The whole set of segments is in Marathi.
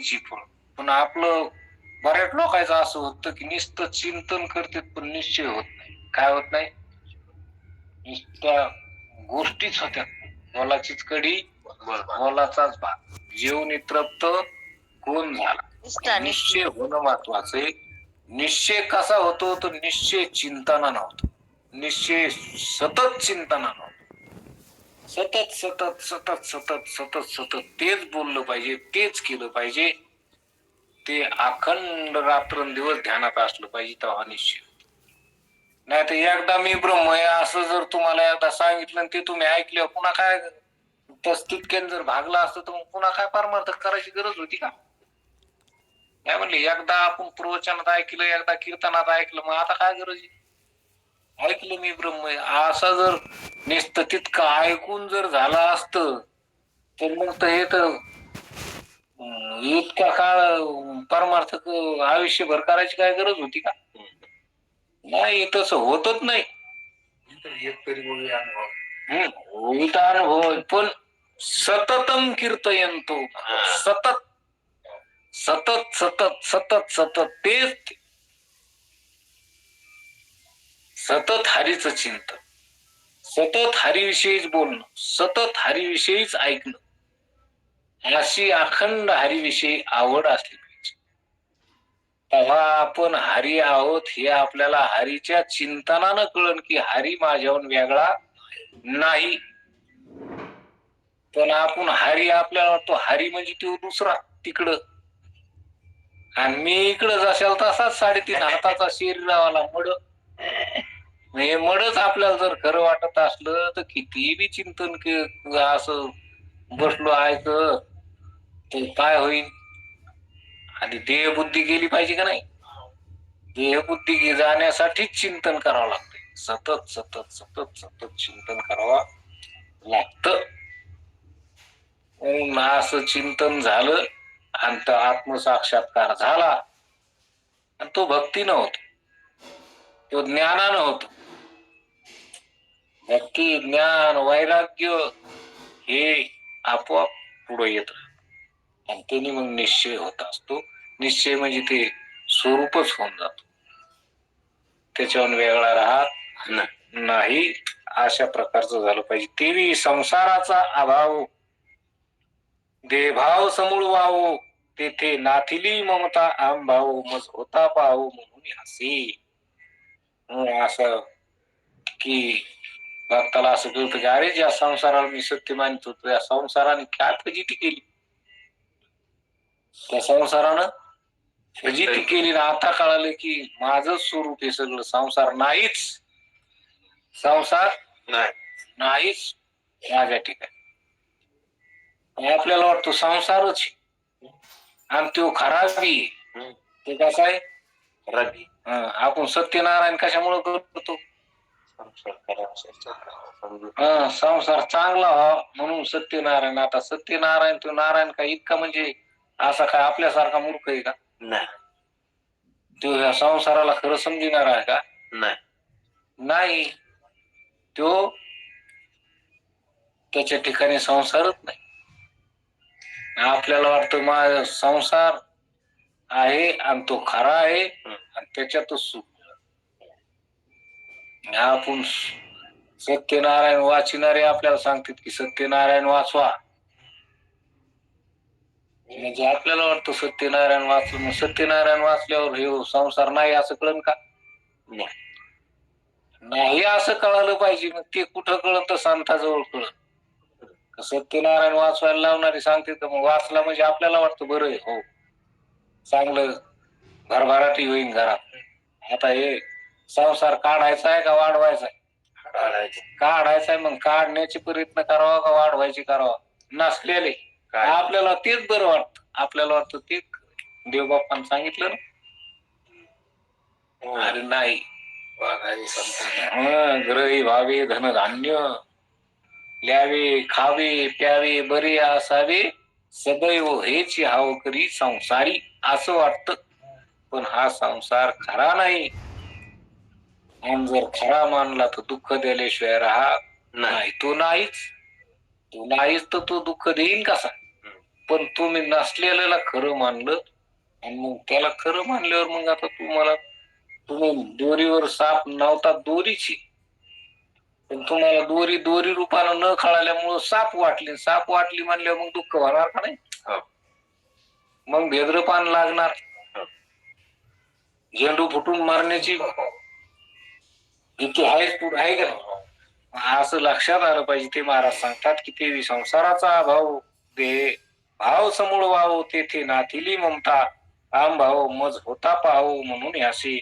फळ पण आपलं बऱ्याच लोकांचं असं होतं की नुसतं चिंतन करतात पण निश्चय होत नाही. काय होत नाही? नुसत्या गोष्टीच होत्या. मोलाचीच कडी मोलाचाच भाग जेवण तृप्त कोण झाला? निश्चय होणं महत्वाचं आहे. निश्चय कसा होतो? तर निश्चय चिंतनानं होतो. निश्चय सतत चिंतनानं होतो. सतत सतत सतत सतत सतत सतत तेच बोललं पाहिजे तेच केलं पाहिजे. ते अखंड रात्रंदिवस ध्यानात असलं पाहिजे तेव्हा निश्चय नाही तर एकदा मी ब्रह्म आहे असं जर तुम्हाला एकदा सांगितलं आणि ते तुम्ही ऐकलं पुन्हा काय तस तितक्यानं जर भागला असतं तर मग पुन्हा काय परमार्थ करायची गरज होती का? नाही म्हणले एकदा आपण प्रवचनात ऐकलं एकदा कीर्तनात ऐकलं मग आता काय गरज आहे? ऐकलं मी ब्रह्म. असं जर नुसतं तितकं ऐकून जर झालं असतं तर मग तर हे तर इतका काळ परमार्थ आयुष्यभर करायची काय गरज होती का? नाही तसं होतच नाही. अनुभव. पण सततम कीर्तयंतो. सतत. सतत सतत सतत सतत. तेच ते. सतत हरीचं चिंतन सतत हरीविषयीच बोलणं सतत हरीविषयीच ऐकणं अशी अखंड हरीविषयी आवड असली पाहिजे. तेव्हा आपण हरी आहोत हे आपल्याला हरीच्या चिंतनानं कळण की हरी माझ्याहून वेगळा नाही. पण आपण हरी आपल्याला वाटतो हरी म्हणजे तो दुसरा तिकडं. आणि मी इकडं जशाल तसाच साडेतीन हाताचा शरीरावाला मड. हे मडच आपल्याला जर खरं वाटत असलं तर किती बी चिंतन के- असं बसलो ऐक तर काय होईल? आणि देहबुद्धी गेली पाहिजे का नाही? देहबुद्धी जाण्यासाठीच चिंतन करावं लागते सतत सतत सतत सतत चिंतन करावं लागतं. असं चिंतन झालं आणि तो आत्मसाक्षात्कार झाला. आणि तो भक्तीनं होतो. तो ज्ञानानं होतो. भक्ती ज्ञान वैराग्य हे आपोआप पुढे येत आणि त्यांनी मग निश्चय होत असतो. निश्चय म्हणजे ते स्वरूपच होऊन जातो. त्याच्यावर वेगळा राहत नाही. अशा प्रकारचं झालं पाहिजे. तेवी संसाराचा अभाव. देभाव समूळ वावो तेथे नाथिली ममता आम भाऊ मज होता पाहू म्हणून हसे. असं की भक्ताला असं कळतं की अरे ज्या संसाराला मी सत्य मानित होतो त्या संसाराने काय फजिती केली. त्या संसारानं फजिती केली ना आता कळालं की माझं स्वरूप हे सगळं संसार नाहीच. संसार नाही. नाहीच. माझ्या ठिकाणी आपल्याला वाटतो संसारच. आणि तो खरा बी आहे. हम्म. ते कसं आहे? रवी आपण सत्यनारायण कशामुळे करतो? हं, संसार चांगला व्हावा म्हणून सत्यनारायण आता सत्यनारायण तो नारायण काय इतका म्हणजे असा काय आपल्यासारखा मूर्ख आहे का? नाही. तो ह्या संसाराला खरं समजणार आहे का? नाही. नाही. तो त्याच्या ठिकाणी संसारच नाही. आपल्याला वाटतं माझा संसार आहे आणि तो खरा आहे आणि त्याच्यातच सुख. आपण सत्यनारायण वाचणारे आपल्याला सांगतात की सत्यनारायण वाचवा. म्हणजे आपल्याला वाटतं सत्यनारायण वाचून सत्यनारायण वाचल्यावर हे संसार नाही असं कळन का? नाही. असं कळालं पाहिजे मग ते कुठं कळत? संताजवळ कळत सत्यनारायण वाचवायला लावणारे सांगते तर मग वाचला म्हणजे आपल्याला वाटतं बरं हो. चांगलं भरभराटी होईल घरात. आता हे संसार काढायचा आहे का वाढवायचा काढायचे. आहे मग काढण्याचे प्रयत्न करावा का वाढवायचे करावा? नसलेले. आपल्याला तेच बरं वाटतं. आपल्याला वाटतं ते देवबापानं सांगितलं ना? अरे नाही. हं, ग्रही व्हावे धनधान्य. ल्यावे खावे प्यावे बरे असावे. सदैव हेच हाव करी संसारी असं वाटत. पण हा संसार खरा नाही. आणि जर खरा मानला तर दुःख दिल्याशिवाय राहा नाही. तो नाहीच. तो नाहीच तर तो दुःख देईल कसा? पण तुम्ही नसलेल्याला खरं मानलं आणि मग त्याला खरं मानल्यावर मग आता तुम्हाला तुम्ही दोरीवर साप नव्हता दोरीची. पण तुम्हाला दोरी दोरी रूपानं न कळाल्यामुळं साप वाटली. साप वाटली म्हणल्यावर मग दुःख होणार का नाही? हो. मग भेद्रपान लागणार. हो. झेंडू फुटून मारण्याची भीती आहेच पुढे आहे का नाही? असं लक्षात आलं पाहिजे ते महाराज सांगतात की ते संसाराचा अभाव ते भाव समूळ वाव तेथे नाथिली ममता आम भाव मज होता पाहो म्हणून असे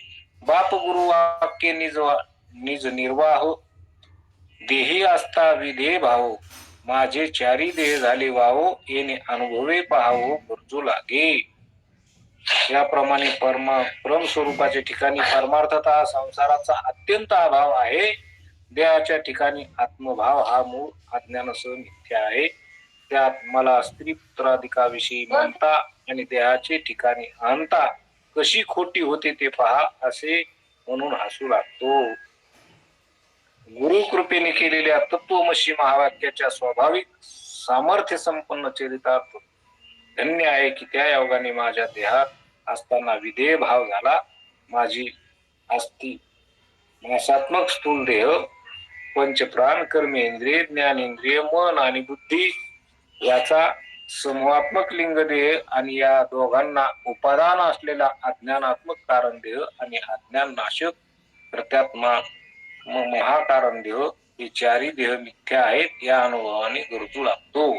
बाप गुरु वाक्य निज निज निर्वाह देही असता विधे भाव माझे चारी देह झाले वाहो येणे अनुभवे पाहावो गरजू लागे. याप्रमाणे परमा परम स्वरूपाच्या ठिकाणी परमार्थता संसाराचा अत्यंत अभाव आहे. देहाच्या ठिकाणी आत्मभाव हा मूळ अज्ञानासह मिथ्या आहे. त्यात मला स्त्री पुत्राधिकाविषयी म्हणता आणि देहाचे ठिकाणी अहंता कशी खोटी होते ते पहा असे म्हणून हसू लागतो. गुरु कृपेने केलेल्या तत्वमशी महावाक्याच्या स्वाभाविक सामर्थ्य संपन्न चरितार्थ धन्य आहे की त्या योगाने माझ्या देहात असताना विधेय भाव झाला. माझी अस्थि नाशात्मक स्थूल देह कर्मे इंद्रिय ज्ञान इंद्रिय मन आणि बुद्धी याचा समूहात्मक लिंग देह आणि या दोघांना उपादान असलेला अज्ञानात्मक कारण देह आणि अज्ञान नाशक प्रत्यात्मा म- महाकारण देह हे चारी देह मिथ्या आहेत या अनुभवाने गरजू लागतो.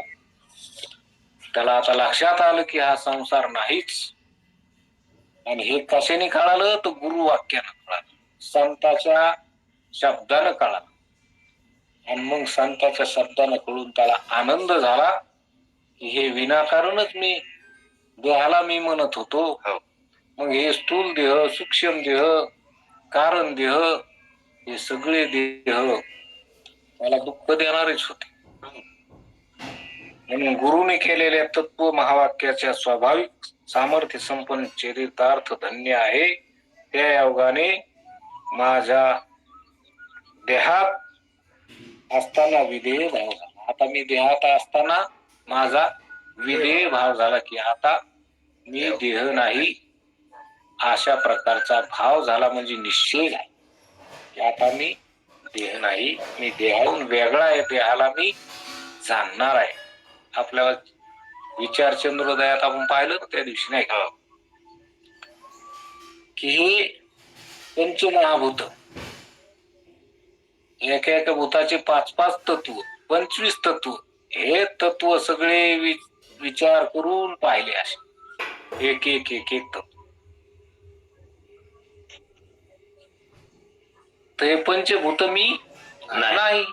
त्याला आता लक्षात आलं की हा संसार नाहीच. आणि हे कशाने कळालं? तर गुरु वाक्यानं कळालं. संताच्या शब्दानं कळालं. आणि मग संताच्या शब्दानं कळून त्याला आनंद झाला. की हे विनाकारणच मी देहाला मी म्हणत होतो. हो. मग हे स्थूल देह सूक्ष्म देह कारण देह हे सगळे देह मला दुःख देणारेच होते. म्हणून गुरुने केलेल्या तत्व महावाक्याच्या स्वाभाविक सामर्थ्य संपन्न चरितार्थ धन्य आहे. त्या योगाने माझ्या देहात असताना विधेय भाव झाला. आता मी देहात असताना माझा विधेय भाव झाला की आता मी देह नाही. अशा प्रकारचा भाव झाला म्हणजे निश्चय आहे की आता मी देह नाही. मी देहाहून वेगळा आहे. देहाला मी जाणणार आहे. आपल्या विचार चंद्रोदयात आपण पाहिलं त्या दिवशी नाही का? की हे पंचमहाभूत. एका एका भूताचे पाच पाच तत्व पंचवीस तत्व हे तत्व सगळे विचार करून पाहिले असे. एक एक एक एक तत्व. हे पंचभूत मी नाही.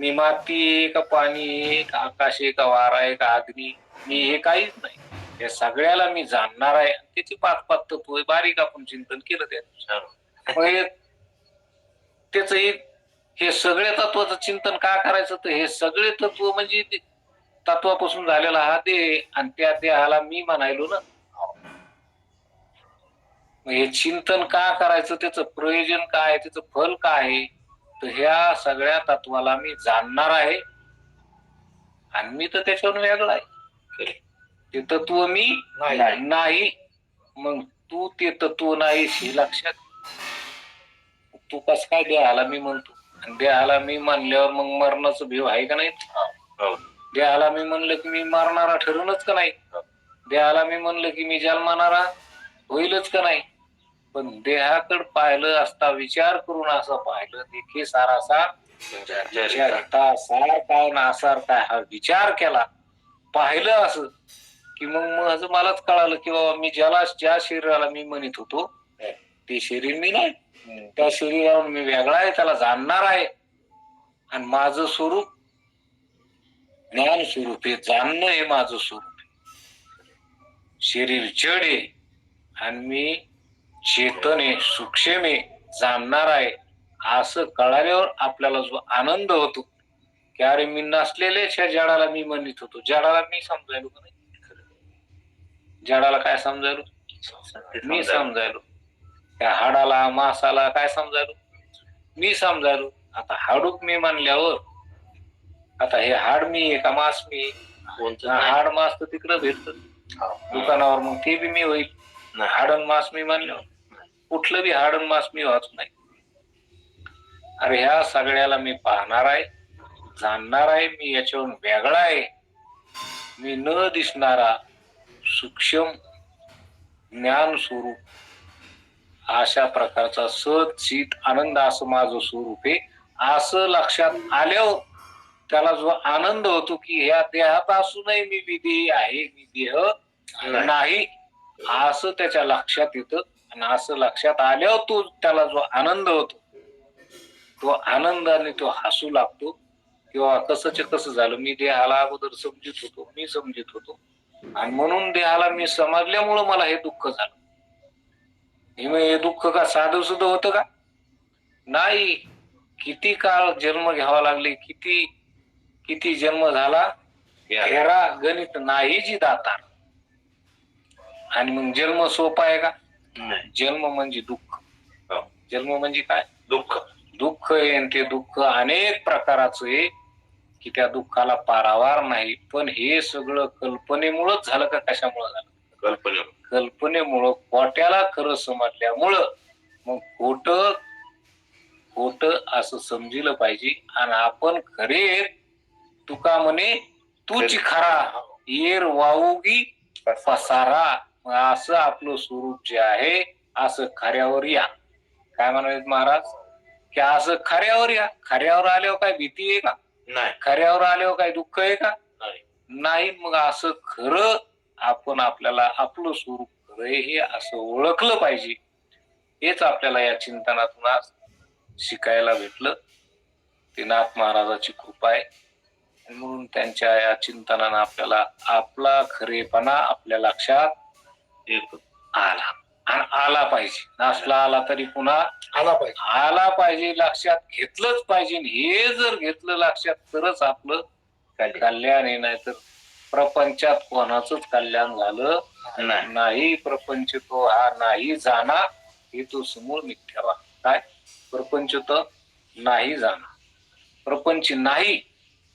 मी माती का पाणी का आकाश आहे का वारा आहे का अग्नी मी हे काहीच नाही. या सगळ्याला मी जाणणार आहे. त्याची पाच पाच तत्व बारीक आपण चिंतन केलं त्या त्याच हे हे सगळ्या तत्वाचं चिंतन का करायचं? तर हे सगळे तत्व म्हणजे तत्वापासून झालेला हा देह आणि त्या देहाला मी म्हणायलो ना. हे चिंतन का करायचं? त्याचं प्रयोजन काय त्याचं फल काय आहे? तर ह्या सगळ्या तत्वाला मी जाणणार आहे. आणि मी तर त्याच्यावरून वेगळा आहे. ते तत्व मी नाही. नाही. मग तू ते तत्व नाही हे लक्षात. तू कस काय देहाला मी म्हणतो. आणि देहाला मी म्हणल्यावर मग मरणाचं भीव आहे का नाही? हो. देहाला मी म्हणलं की मी मारणारा ठरूनच का नाही? देहाला मी म्हणलं की मी जन्मानारा होईलच का नाही? पण देहाकडे पाहिलं असता विचार करून असं पाहिलं देखील सारासा विचारता सार काय ना असार काय हा विचार केला. पाहिलं असं की मग माझं मलाच कळालं की बाबा मी ज्याला ज्या शरीराला मी म्हणत होतो ते शरीर मी नाही. त्या शरीरावर मी वेगळा आहे त्याला जाणणार आहे. आणि माझं स्वरूप ज्ञान स्वरूप आहे जाणणं हे माझं स्वरूप शरीर जड आहे. आणि मी चेतन सूक्ष्म जाणणार आहे. असं कळाल्यावर आपल्याला जो आनंद होतो की अरे मी नसलेल्याच ह्या जडाला मी म्हणत होतो. जडाला मी समजायलो का नाही? जडाला काय समजायलो? मी समजायलो. त्या हाडाला मासाला काय समजायलो? मी समजायलो. आता हाडूक मी म्हणल्यावर आता हे हाड मी का मास मी. हाड मास तर तिकडं भेटत. दुकानावर मग ते बी मी होईल. हाडन मास मी मानलो. कुठलं बी हाडन मास मी वाच नाही. अरे ह्या सगळ्याला मी पाहणार आहे जाणणार आहे मी याच्यावरून वेगळा आहे. मी न दिसणारा सूक्ष्म ज्ञान स्वरूप अशा प्रकारचा सत चित आनंद असं माझं स्वरूप आहे. असं लक्षात आल्यावर त्याला जो आनंद होतो की ह्या देहात असूनही मी विधेय आहे मी देह नाही. असं त्याच्या लक्षात येतं. आणि असं लक्षात आल्यावर तो त्याला जो आनंद होतो तो आनंदाने तो हसू लागतो. किंवा कसंच कसं झालं मी देहाला अगोदर समजित होतो मी समजित होतो. आणि म्हणून देहाला मी समजल्यामुळं मला हे दुःख झालं. हे हे दुःख का साधं सुद्धा होतं का? नाही. किती काळ जन्म घ्यावा लागले किती किती जन्म झाला? हेरा गणित नाही जी दातार. आणि मग जन्म सोपा आहे का? नाही. जन्म म्हणजे दुःख. हो. जन्म म्हणजे काय? दुःख. दुःख आहे आणि ते दुःख अनेक प्रकाराचं आहे की त्या दुःखाला पारावार नाही पण हे सगळं कल्पनेमुळंच झालं का? कशामुळं झालं? कल्पने कल्पनेमुळं पोट्याला खरं समजल्यामुळं मग खोट खोट असं समजिलं पाहिजे आणि आपण खरे तुका म्हणे तूच खरा. येर वाऊगी पसारा. असं आपलं स्वरूप जे आहे असं खऱ्यावर या. काय म्हणाले महाराज? की असं खऱ्यावर या. खऱ्यावर आल्यावर काय भीती आहे का? नाही. खऱ्यावर आल्यावर काय दुःख आहे का? नाही. नाही मग असं खरं आपण आपल्याला आपलं स्वरूप खरं हे असं ओळखलं पाहिजे. हेच आपल्याला या चिंतनातून आज शिकायला भेटलं. ते नाथ महाराजाची कृपा आहे. म्हणून त्यांच्या या चिंतनानं आपल्याला आपला खरेपणा आपल्या लक्षात येतो. आला. आणि आला पाहिजे. नसला आला तरी पुन्हा आला पाहिजे. आला पाहिजे लक्षात घेतलंच पाहिजे. हे जर घेतलं लक्षात तरच आपलं कल्याण आहे. नाही तर प्रपंचात कोणाचंच कल्याण झालं नाही. नाही प्रपंच तो हा नाही जाणार हे तो समोर ठेवा. काय? प्रपंच तर नाही जाणार प्रपंच नाही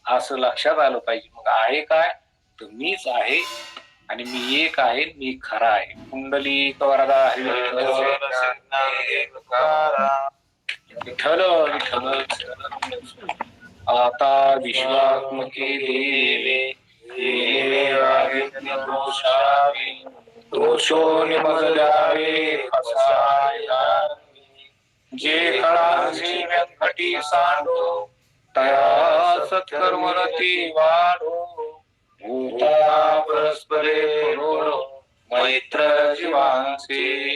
असं लक्षात आलं पाहिजे. मग आहे काय? तर मीच आहे. आणि मी एक आहे मी खरा आहे. कुंडली कवरदा विठ्ठल विठ्ठल. आता विश्वात्मके देवे देवे आदित्य दोषावे दोषो निमजल्यावे कसाया जे व्यंकटी सांडो तया सत्कर्मरती वाढो. भूता परस्परे मैत्र जीवांचे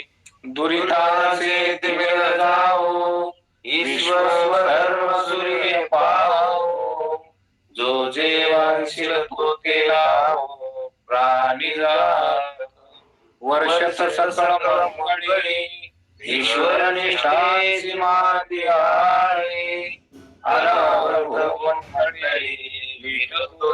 दुरितांचे ते जाओ ईश्वर धर्म सूर्य पाहो जो जेवांशील तो ते लावो प्राणी जात। वर्षत सकळ मंगळी ईश्वर निष्ठाची माती आहे अनावरत मंडळी विठतो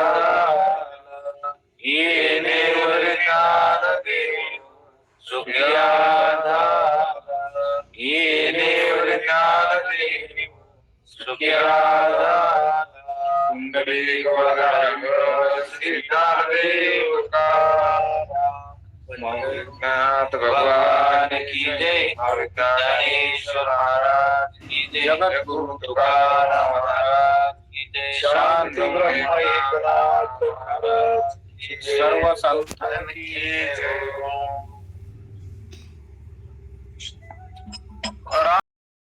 ಕಿರಾದ ಕುಂಡಲೀಕವಲಗಂಗ ಸಿದ್ಧಾರ್ದೇವ ಮಂಗನಾಥ ಭಗವಾನ್ ಕಿ ಜಯ ಭಗವಾನೇಶ್ವರ ಕಿ ಜಯ ಜಗದ್ಗುರು ತುಕಾರಾಮ ಕಿ ಜಯ ಶಾಂತಿ ಬ್ರಹ್ಮ ಏಕನಾಥ ಸರ್ವ ಸಂತಾನಕ್ಕೆ ಜಯ